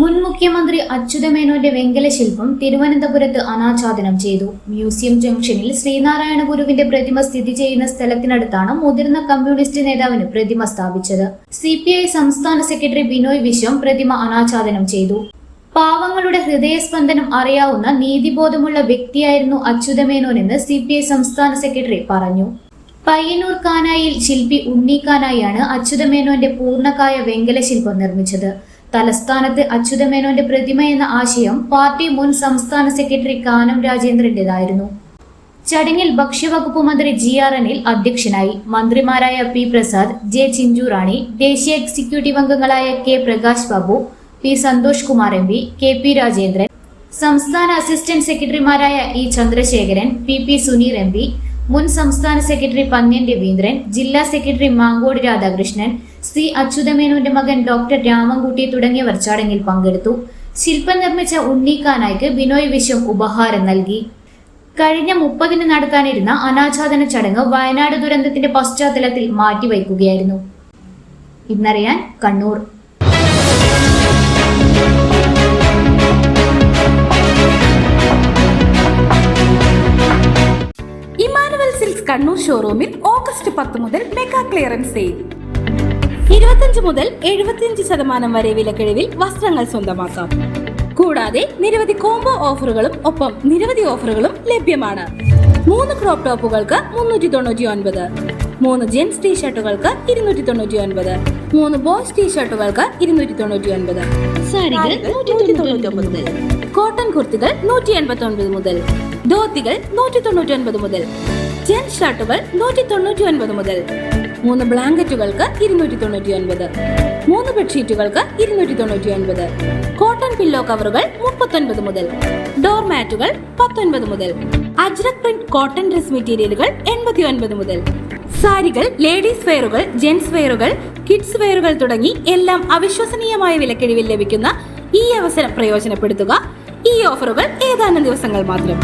മുൻ മുഖ്യമന്ത്രി അച്യുതമേനോന്റെ വെങ്കല ശില്പം തിരുവനന്തപുരത്ത് അനാച്ഛാദനം ചെയ്തു. മ്യൂസിയം ജംഗ്ഷനിൽ ശ്രീനാരായണ ഗുരുവിന്റെ പ്രതിമ സ്ഥിതി ചെയ്യുന്ന സ്ഥലത്തിനടുത്താണ് മുതിർന്ന കമ്മ്യൂണിസ്റ്റ് നേതാവിന് പ്രതിമ സ്ഥാപിച്ചത്. സി സംസ്ഥാന സെക്രട്ടറി ബിനോയ് വിശ്വം പ്രതിമ അനാച്ഛാദനം ചെയ്തു. പാവങ്ങളുടെ ഹൃദയസ്പന്ദനം അറിയാവുന്ന നീതിബോധമുള്ള വ്യക്തിയായിരുന്നു അച്യുതമേനോനെന്ന് സി സംസ്ഥാന സെക്രട്ടറി പറഞ്ഞു. പയ്യന്നൂർ കാനായിൽ ശില്പി ഉണ്ണിക്കാനായാണ് അച്യുതമേനോന്റെ പൂർണകായ വെങ്കല ശില്പം നിർമ്മിച്ചത്. തലസ്ഥാനത്ത് അച്യുതമേനോന്റെ പ്രതിമ എന്ന ആശയം പാർട്ടി മുൻ സംസ്ഥാന സെക്രട്ടറി കാനം രാജേന്ദ്രന്റേതായിരുന്നു. ചടങ്ങിൽ ഭക്ഷ്യവകുപ്പ് മന്ത്രി ജി ആർ അനിൽ അധ്യക്ഷനായി മന്ത്രിമാരായ പി പ്രസാദ് ജെ ചിഞ്ചുറാണി ദേശീയ എക്സിക്യൂട്ടീവ് അംഗങ്ങളായ K Prakash Babu P Santhosh Kumar M P K P Rajendran സംസ്ഥാന അസിസ്റ്റന്റ് സെക്രട്ടറിമാരായ E Chandrasekharan P P Suneer M P മുൻ സംസ്ഥാന സെക്രട്ടറി പന്ന്യൻ രവീന്ദ്രൻ ജില്ലാ സെക്രട്ടറി മാങ്കോട് രാധാകൃഷ്ണൻ സി അച്യുതമേനോന്റെ മകൻ ഡോക്ടർ രാമൻകുട്ടി തുടങ്ങിയവർ ചടങ്ങിൽ പങ്കെടുത്തു. ശില്പം നിർമ്മിച്ച ഉണ്ണിക്കാനായ്ക്ക് ബിനോയ് വിശ്വം ഉപഹാരം നൽകി. കഴിഞ്ഞ മുപ്പതിന് നടത്താനിരുന്ന അനാച്ഛാദന ചടങ്ങ് വയനാട് ദുരന്തത്തിന്റെ പശ്ചാത്തലത്തിൽ മാറ്റിവയ്ക്കുകയായിരുന്നു. ഇന്നറിയാൻ കണ്ണൂർ. കണ്ണൂർ ഷോറൂമിൽ ഓഗസ്റ്റ് പത്ത് മുതൽ മെഗാ ക്ലിയറൻസ് സെയിൽ ഇരുപത്തിയഞ്ച് മുതൽ എഴുപത്തിയഞ്ച് ശതമാനം വരെ വിലക്കിഴിവിൽ വസ്ത്രങ്ങൾ സ്വന്തമാക്കാം. കൂടാതെ നിരവധി കോംബോ ഓഫറുകളും ഒപ്പം നിരവധി ഓഫറുകളും ലഭ്യമാണ്. മൂന്ന് ക്രോപ്പ് ടോപ്പുകൾക്ക് മുന്നൂറ്റി തൊണ്ണൂറ്റി ഒൻപത് മൂന്ന് ജെൻസ് ടീഷർട്ടുകൾക്ക് ഇരുന്നൂറ്റി തൊണ്ണൂറ്റി ഒൻപത് മൂന്ന് ബോയ്സ് ടീഷർട്ടുകൾക്ക് ഇരുന്നൂറ്റി തൊണ്ണൂറ്റി ഒൻപത് സാരികൾ നൂറ്റി തൊണ്ണൂറ്റി ഒമ്പത് മുതൽ. കോട്ടൺ കുർത്തികൾ നൂറ്റി എൺപത്തി ഒൻപത് മുതൽ. ധോത്തികൾ നൂറ്റി തൊണ്ണൂറ്റി ഒൻപത് മുതൽ. ജെൻസ് ഷർട്ടുകൾ നൂറ്റി തൊണ്ണൂറ്റി ഒൻപത് മുതൽ. മൂന്ന് ബ്ലാങ്കറ്റുകൾക്ക് ഇരുന്നൂറ്റി തൊണ്ണൂറ്റി ഒൻപത് മൂന്ന് ബെഡ്ഷീറ്റുകൾക്ക് ഇരുന്നൂറ്റി തൊണ്ണൂറ്റി ഒൻപത് കോട്ടൺ പില്ലോ കവറുകൾ മുപ്പത്തൊൻപത് മുതൽ. ഡോർ മാറ്റുകൾ പത്തൊൻപത് മുതൽ. അജ്രക് പ്രിന്റ് കോട്ടൺ ഡ്രസ് മെറ്റീരിയലുകൾ എൺപത്തി ഒൻപത് മുതൽ. സാരികൾ ലേഡീസ് വെയറുകൾ ജെൻസ് വെയറുകൾ കിഡ്സ് വെയറുകൾ തുടങ്ങി എല്ലാം അവിശ്വസനീയമായ വിലക്കിഴിവിൽ ലഭിക്കുന്ന ഈ അവസരം പ്രയോജനപ്പെടുത്തുക. ഈ ഓഫറുകൾ ഏതാനും ദിവസങ്ങൾ മാത്രം.